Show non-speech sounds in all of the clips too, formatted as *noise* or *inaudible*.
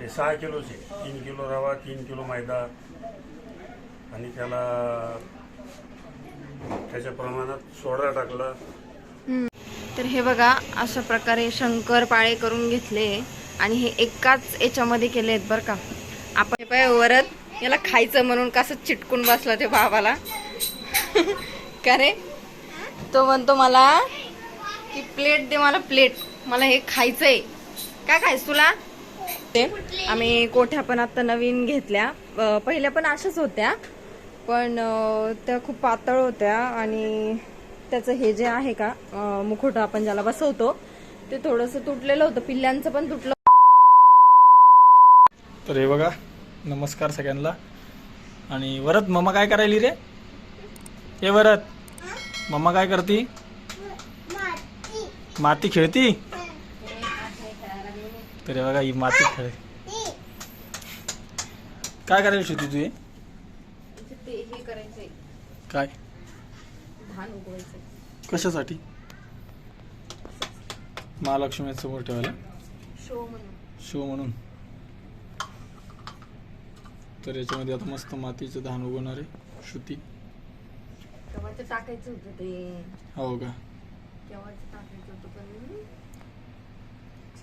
ते सहा किलोचे तीन किलो रवा तीन किलो मैदा. आणि त्याला त्याच्या प्रमाणात सोडा टाकला. तर हे बघा अशा प्रकारे शंकर पाळे करून घेतले. आणि हे एकाच याच्यामध्ये केले आहेत बरं का. आपण पाय वरत याला खायचं म्हणून कसं चिटकून बसला ते बाबाला का रे तो म्हणतो मला की प्लेट दे मला प्लेट. मला हे खायचंय. काय खायचं तुला? ते. आम्ही कोठ्या पण आता नवीन घेतल्या. पहिल्या पण अशाच होत्या पण त्या खूप पातळ होत्या आणि त्याचं हे जे आहे का अं, मुखवटा आपण ज्याला बसवतो ते थोडंसं तुटलेलं होतं. पिल्ल्यांचं पण तुटलं. तर हे बघा नमस्कार सगळ्यांना. आणि वरत मम्मा काय करायली रे? हे वरत. मम्मा काय करती? माती खेळती? तर बघा ही माती खेळ काय करायला शिकती तू हे? करायचंय. काय? धान उगवायचं कशासाठी? महालक्ष्मी समोर ठेवायला. शो म्हणून. शो म्हणून. तर याच्यामध्ये आता मस्त मातीचं धान उगवणार आहे श्रुती. टाकायचं होतं ते. हो का? टाकायचं होतं पण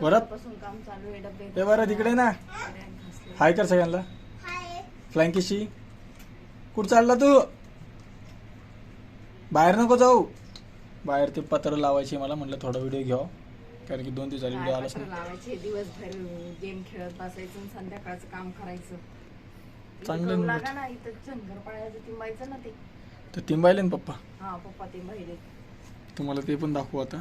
वरात? पासून काम चालू आहे डबे हे बरं तिकडे ना. हाय कर सगळ्यांना. फ्लँकीशी. कुठं चालला तू? बाहेर नको जाऊ. बाहेर ते पत्र लावायचे मला म्हटलं थोडा व्हिडिओ घ्यावा. कारण की दोन दिवस झाले व्हिडिओ आलाच नाही. लावायचे? दिवसभर गेम खेळत बसायचं आणि संध्याकाळचं काम करायचं. चांगलं करू ना. लागा ना इथं तिंबायचं ना ते. तर टिंबायले ना पप्पा? हा पप्पा तिंबाहिले तुम्हाला ते पण दाखवू आता.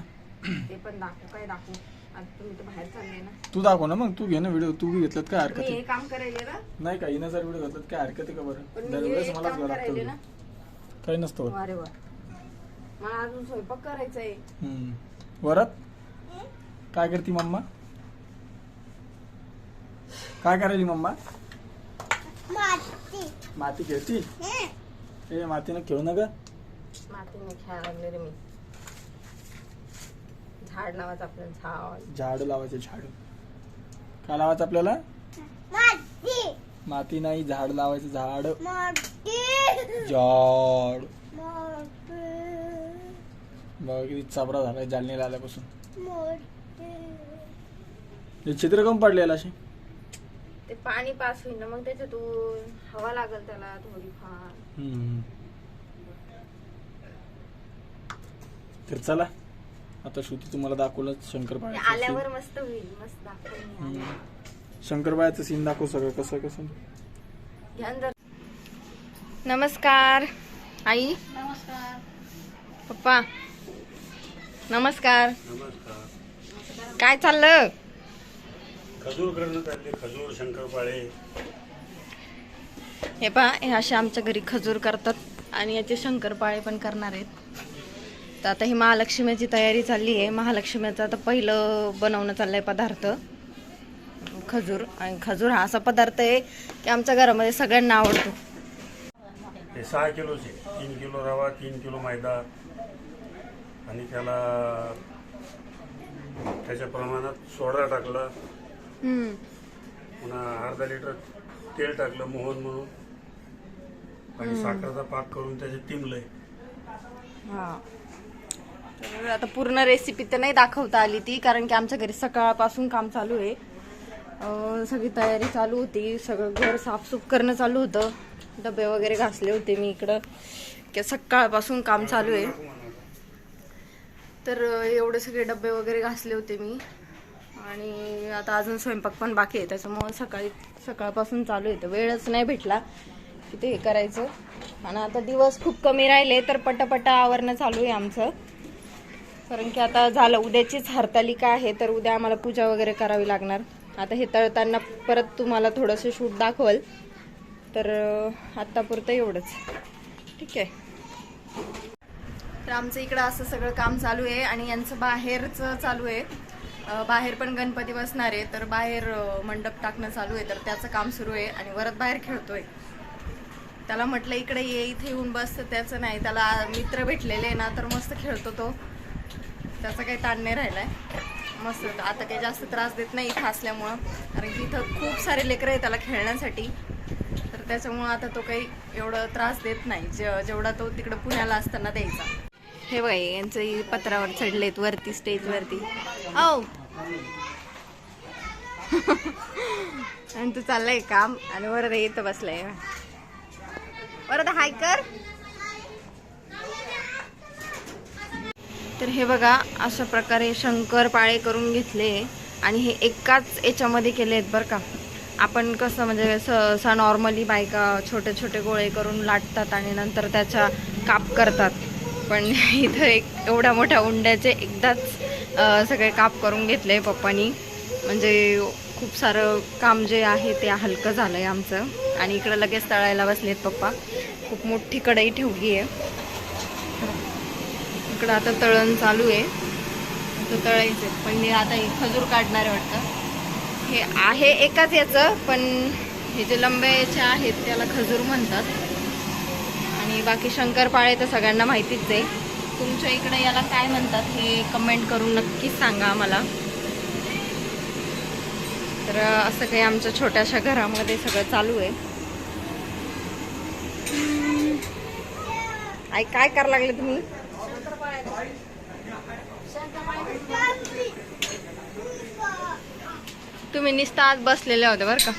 ते पण दाखवू काय दाखवू? आता तुम्ही तर बाहेर चालले ना. तू दाखव ना मग तू घे ना व्हिडिओ तू बी घेतलात काय हरकत मी हे आहे काम करायले ना. नाही का हिनं जर व्हिडिओ घेतलात काय हरकत आहे का पण बरं मी दरवेळेस हे मलाच काम घ्यावं करायले ना. लागतं काही नसतं बरं. अरे वा. मला अजून स्वयंपाक करायचा आहे. हम्म. वरात? काय करती मम्मा? काय करायली मम्मा? माती. खेळती? ए मातीनं खेळू ना ग मातीने खेळायला लागले रे मी. झाड लावायचं आपलं झाड. झाड लावायचे झाड. काय लावायचं आपल्याला? माती. नाही झाड लावायचं झाड. झाड. बघा किती चबरा झालाय जालनीला आल्यापासून. हे चित्र कम पडले याला असे? ते पाणी पास होईल ना मग त्याच्यातून हवा लागल त्याला थोडीफार. हम्म. तर चला. आता श्रुती तुम्हाला दाखवलं शंकरपाळ्याचं आल्यावर मस्त होईल मस्त. आल्यावर. हम्म. शंकरपाळ्याचं सीन दाखव सगळं कसं कसं? घ्या न. जरा. नमस्कार. आई? नमस्कार. पप्पा? नमस्कार. नमस्कार. काय चाललं? खजूर करण्यात आले खजूर शंकरपाळे. हे पहा हे असे आमच्या घरी खजूर करतात आणि याचे शंकरपाळे पण करणार आहेत. तर आता ही महालक्ष्मीची तयारी चालली आहे. महालक्ष्मीचं आता पहिलं बनवणं चाललंय पदार्थ. खजूर. आणि खजूर हा असा पदार्थ आहे की आमच्या घरामध्ये सगळ्यांना आवडतो. हे सहा किलोचे. तीन किलो रवा तीन किलो मैदा. आणि त्याला त्याच्या प्रमाणात सोडा टाकला. पुन्हा अर्धा लिटर तेल टाकलं मोहन म्हणून. आणि साखरेचा पाक करून त्याचे टिमलंय. हा. तर आता पूर्ण रेसिपी तर नाही दाखवता आली ती कारण की आमच्या घरी सकाळपासून काम चालू आहे. सगळी तयारी चालू होती सगळं घर साफसूफ करणं चालू होतं. डबे वगैरे घासले होते मी इकडं. की सकाळपासून काम चालू आहे. तर एवढे सगळे डबे वगैरे घासले होते मी. आणि आता अजून स्वयंपाक पण बाकी आहे त्याच्यामुळं सकाळी सकाळपासून चालू आहे. तर वेळच नाही भेटला की ते हे करायचं. आणि आता दिवस खूप कमी राहिले तर पटापटा आवरणं चालू आहे आमचं. कारण की आता झालं उद्याचीच हरतालिका आहे तर उद्या आम्हाला पूजा वगैरे करावी लागणार. आता हे तळताना परत तुम्हाला थोडंसं शूट दाखवल. तर आत्तापुरतं एवढंच. ठीक आहे. तर आमचं इकडं असं सगळं काम चालू आहे आणि यांचं बाहेरचं चालू आहे. बाहेर पण गणपती बसणार आहे तर बाहेर मंडप टाकणं चालू आहे तर त्याचं काम सुरू आहे आणि वरत बाहेर खेळतोय. त्याला म्हटलं इकडे ये इथे येऊन बस त्याचं नाही त्याला मित्र भेटलेले ना तर मस्त खेळतो तो. त्याचा काही ताण नाही राहिलाय. मस्त. आता काही जास्त त्रास देत नाही इथं असल्यामुळं. कारण की इथं खूप सारे लेकरं आहेत त्याला खेळण्यासाठी. तर त्याच्यामुळं आता तो काही एवढं त्रास देत नाही. जे जेवढा तो तिकडं पुण्याला असताना द्यायचा. हे बघ यांचं पत्रावर चढलेत वरती स्टेजवरती औ! *laughs* आणि तू चाललंय काम आणि वरद इथं बसलाय. वरद हाय कर. तर हे बघा अशा प्रकारे शंकर पाळे करून घेतले आणि हे एकाच याच्यामध्ये केले आहेत बरं का. आपण कसं म्हणजे सहसा नॉर्मली बायका छोटे छोटे गोळे करून लाटतात आणि नंतर त्याच्या काप करतात. पण *laughs* इथं एक एवढ्या मोठ्या उंड्याचे एकदाच सगळे काप करून घेतले पप्पानी. म्हणजे खूप सारं काम जे आहे ते हलकं झालं आहे आमचं. आणि इकडं लगेच तळायला बसलेत पप्पा. खूप मोठी कढई ठेवली आहे इकडं आता तळण चालू आहे. तर तळायचं आहे. पण मी आता हे खजूर काढणार आहे वाटतं. हे आहे एकाच याचं पण हे जे लंब्या आहेत त्याला खजूर म्हणतात. आणि बाकी शंकरपाळे तर सगळ्यांना माहितीच आहे. तुमच्या इकडे याला काय म्हणतात हे कमेंट करून नक्कीच सांगा आम्हाला. तर असं काही आमच्या छोट्याशा घरामध्ये सगळं चालू आहे. आई काय करायला लागले तुम्ही? तुम्ही निस्ता आज बसलेले होते बरं का?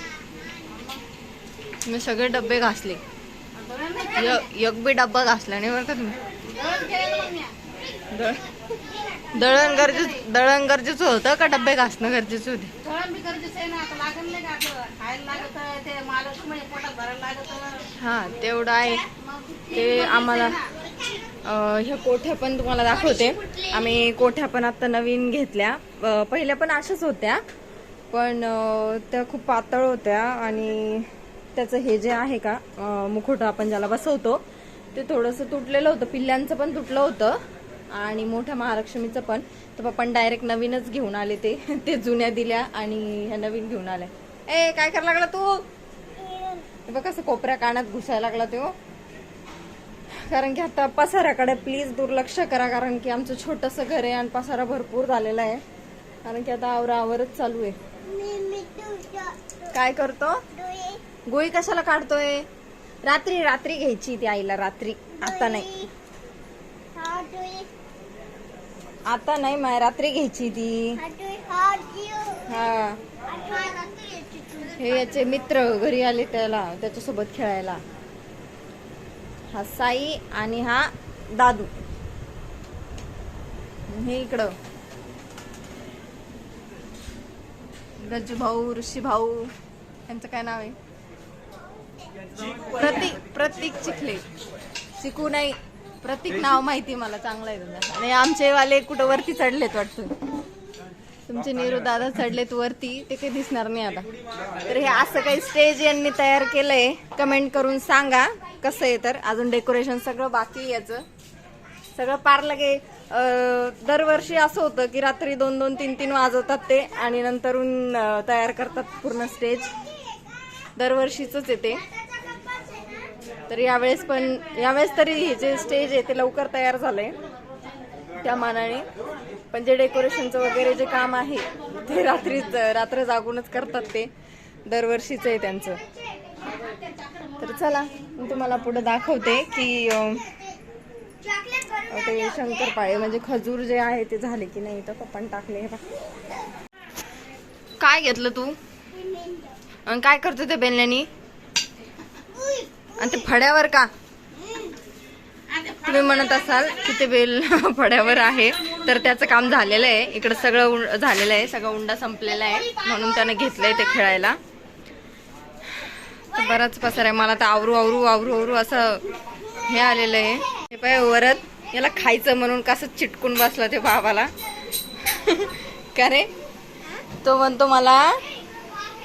तुम्ही सगळे डब्बे घासले. एक बी डब्बा घासला नाही बरं का तुम्ही? दळ- दळण गरजेचं दळण गरजेचं होतं का डब्बे घासणं गरजेचं होते? हा तेवढं आहे. ते आम्हाला ह्या कोठ्या पण तुम्हाला दाखवते. आम्ही कोठ्या पण आता नवीन घेतल्या. पहिल्या पण अशाच होत्या. पण त्या खूप पातळ होत्या आणि त्याचं हे जे आहे का अं, आपण ज्याला बसवतो ते थोडंसं तुटलेलं होतं. पिल्ल्यांचं पण तुटलं होतं आणि मोठ्या महालक्ष्मीचं पण. तर पप्पा डायरेक्ट नवीनच घेऊन आले ते. *laughs* ते जुन्या दिल्या आणि ह्या नवीन घेऊन आल्या. ए काय करायला लागला तू? बघ कसं कोपऱ्या कानात घुसायला लागला तो. कारण की आता पसाऱ्याकडे प्लीज दुर्लक्ष करा कारण की आमचं छोटंसं घर आहे आणि पसारा भरपूर झालेला आहे. कारण की आता आवरा आवरच चालू आहे. काय करतो? गोळी कशाला काढतोय? रात्री रात्री घ्यायची ती आईला रात्री. आता नाही. आता नाही माय रात्री घ्यायची ती. हा हे याचे मित्र घरी आले त्याला त्याच्यासोबत खेळायला. हा साई आणि हा दादू. हे इकडं. गज्जू भाऊ ऋषी भाऊ यांचं काय नाव आहे? प्रतीक प्रतीक चिखले. चिकू नाही. प्रतीक नाव माहिती मला चांगलं आहे तुझं आणि आमचे वाले कुठं वरती चढलेत वाटतं. तुमचे नीरू दादा चढलेत वरती ते काही दिसणार नाही आता. तर हे असं काही स्टेज यांनी तयार केलंय कमेंट करून सांगा. कसं आहे तर अजून डेकोरेशन सगळं बाकी याचं. सगळं पार लगे दरवर्षी असं होतं की रात्री दोन दोन तीन तीन वाजवतात ते आणि नंतरून तयार करतात पूर्ण स्टेज दरवर्षीच येते तर यावेळेस पण यावेळेस तरी हे जे स्टेज आहे ते लवकर तयार झालंय. त्या मानाने. पण जे डेकोरेशनचं वगैरे जे काम आहे ते रात्री रात्र जागूनच करतात ते. दरवर्षीच आहे त्यांचं. तर चला मी तुम्हाला पुढे दाखवते की ते शंकरपाळे म्हणजे खजूर जे आहे ते झाले की नाही तर पप्पान टाकले हे बघ. काय घेतलं तू? आणि काय करतो ते बेलण्यानी? आणि ते फड्यावर का? तुम्ही म्हणत असाल की ते बेल *laughs* फड्यावर आहे. तर त्याचं काम झालेलं आहे. इकडं सगळं झालेलं आहे. सगळं उंडा संपलेला आहे. म्हणून त्यानं घेतलंय ते खेळायला. बराच पसार आहे. मला तर आवरू आवरू आवरू आवरू असं हे आलेलं आहे. हे पाय वरत याला खायचं म्हणून कसं चिटकून बसला ते बाबाला *laughs* का रे? तो म्हणतो मला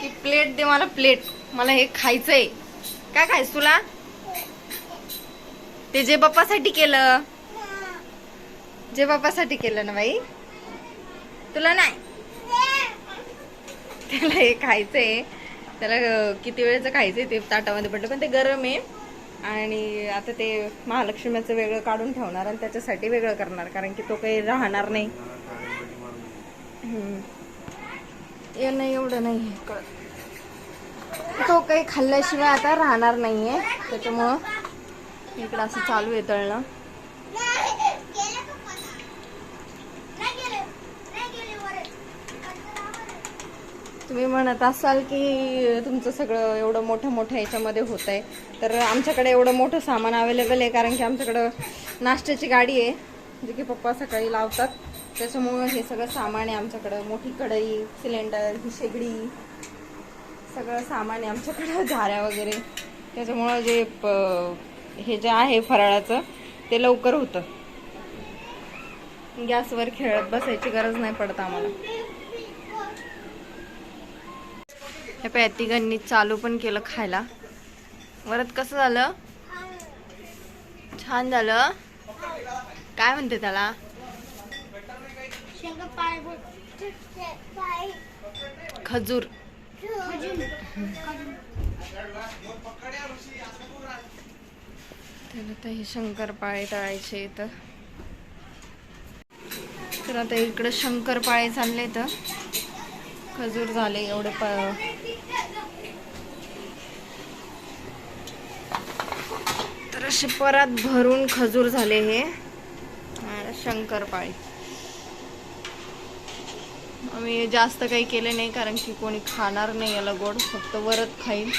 की प्लेट दे मला प्लेट. मला हे खायचंय. काय खायचं तुला? ते जे बाप्पासाठी केलं. जे बाप्पासाठी केलं ना बाई? तुला नाही. त्याला हे खायचंय. त्याला किती वेळेचं खायचंय ते ताटामध्ये पडलं पण ते गरम आहे. आणि आता ते महालक्ष्मीचं वेगळं काढून ठेवणार आणि त्याच्यासाठी वेगळं करणार कारण की तो काही राहणार नाही. हम्म. नाही एवढं नाही तो काही खाल्ल्याशिवाय आता राहणार नाहीये त्याच्यामुळं इकडं असं चालू आहे तळणं. तुम्ही म्हणत असाल की तुमचं सगळं एवढं मोठं मोठं याच्यामध्ये होत आहे तर आमच्याकडे एवढं मोठं सामान अवेलेबल आहे कारण की आमच्याकडं नाश्त्याची गाडी आहे जे की पप्पा सकाळी लावतात. त्याच्यामुळं हे सगळं सामान आहे आमच्याकडं. मोठी कढई सिलेंडर ही शेगडी सगळं सामान आहे आमच्याकडं *laughs* झाऱ्या वगैरे. त्याच्यामुळं जे प- हे जे आहे फराळाचं ते लवकर होतं. गॅसवर खेळत बसायची गरज नाही पडत आम्हाला. हे पाय तिघांनी चालू पण केलं खायला. वरत कसं झालं? छान झालं. काय म्हणते त्याला? खजूर. तर आता हे शंकरपाळे तळायचे इथं. तर आता इकडं शंकरपाळे चालले तर खजूर झाले एवढे प असे परत भरून खजूर झाले हे. शंकरपाळी. मी आम्ही जास्त काही केले नाही कारण की कोणी खाणार नाही याला गोड फक्त वरत खाईल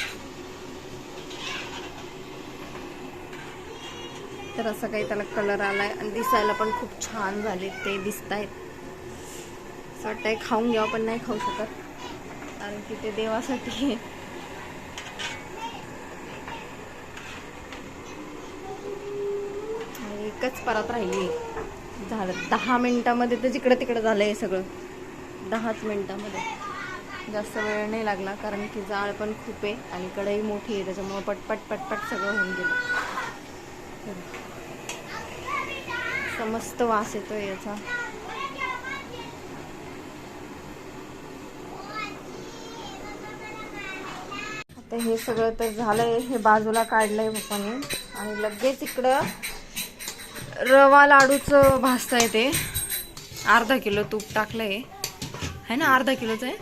तर असं काही त्याला कलर आलाय आणि दिसायला पण खूप छान झाले ते दिसत आहेत असं वाटतंय खाऊन घ्यावं पण नाही खाऊ शकत. कारण की ते देवासाठी आहे. आणि एकच परत राहिली. झालं. दहा मिनटामध्ये तर जिकडं तिकडं झालं आहे सगळं. दहाच मिनटामध्ये. जास्त वेळ नाही लागला कारण की जाळ पण खूप आहे आणि कढई मोठी आहे त्याच्यामुळं पटपट पटपट सगळं होऊन गेलं. समस्त वास येतो याचा. आता हे सगळं तर झालंय हे बाजूला काढलंय पप्पाने. आणि लगेच इकडं रवा लाडूचं भाजता येते. अर्धा किलो तूप टाकलंय. है ना अर्धा किलोचं आहे?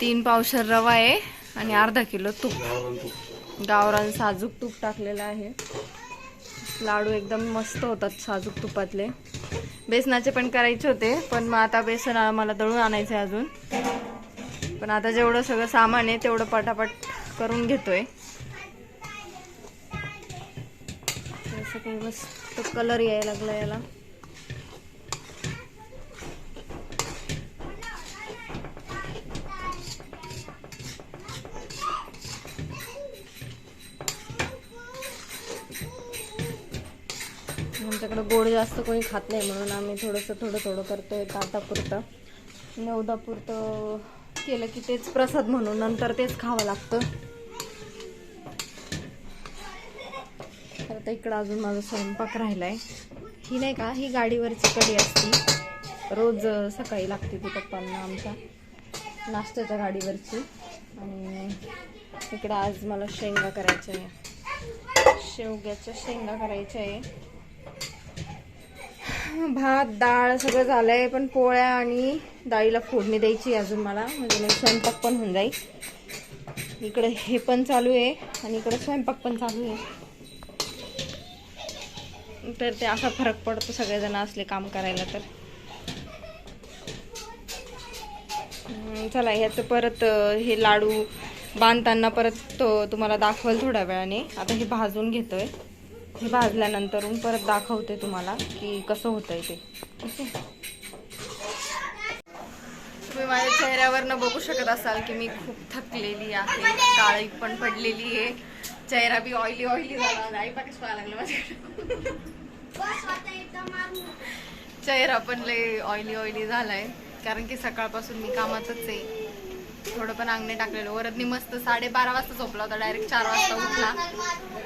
तीन पावशर रवा आहे आणि अर्धा किलो तूप. गावरान साजूक तूप टाकलेलं आहे. लाडू एकदम मस्त होतात साजूक तुपातले. बेसनाचे पण करायचे होते पण मग आता बेसन मला दळून आणायचं आहे अजून. पण आता जेवढं सगळं सामान आहे तेवढं पटापट करून घेतोय. असं काही मस्त कलर यायला लागला याला. आमच्याकडे गोड जास्त कोणी खात नाही म्हणून आम्ही थोडंसं थोडं थोडं करतोय ताटापुरतं. नवदापुरतं केलं की तेच प्रसाद म्हणून. नंतर तेच खावं लागतं. आता इकडं अजून माझा स्वयंपाक राहिला आहे ही नाही का ही गाडीवरची कडी असती. रोज सकाळी लागते ती पप्पांना आमच्या. नाश्त्याच्या गाडीवरची. आणि इकडं आज मला शेंगा करायच्या आहे. शेवग्याच्या शेंगा करायच्या आहे. भात डाळ सगळं झालंय पण पोळ्या आणि डाळीला फोडणी द्यायची आहे अजून मला. म्हणजे मग स्वयंपाक पण होऊन जाईल. इकडे हे पण चालू आहे आणि इकडे स्वयंपाक पण चालू आहे. तर ते असा फरक पडतो सगळेजण असले काम करायला तर. चला ह्याचं परत हे लाडू बांधताना परत तो तुम्हाला दाखवेल थोड्या वेळाने. आता हे भाजून घेतोय. हे भाजल्यानंतर परत दाखवते तुम्हाला की कसं होतंय ते. ठीक आहे तुम्ही माझ्या चेहऱ्यावरनं बघू शकत असाल की मी खूप थकलेली आहे काळी पण पडलेली आहे. चेहरा बी ऑइली ऑइली झाला आई पाकीच पाहायला लागलं माझ्याकडे. चेहरा पण लय ऑइली ऑइली झालाय. कारण की सकाळपासून मी कामातच आहे. थोडं पण अंगणे टाकलेलं. वरदनी मस्त साडेबारा वाजता झोपला होता. डायरेक्ट चार वाजता उठला.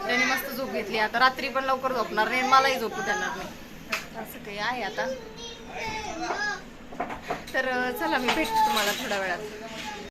त्याने मस्त झोप घेतली. आता रात्री पण लवकर झोपणार नाही मलाही झोपू देणार नाही असं काही आहे आता. तर चला मी भेटते तुम्हाला थोड्या वेळात.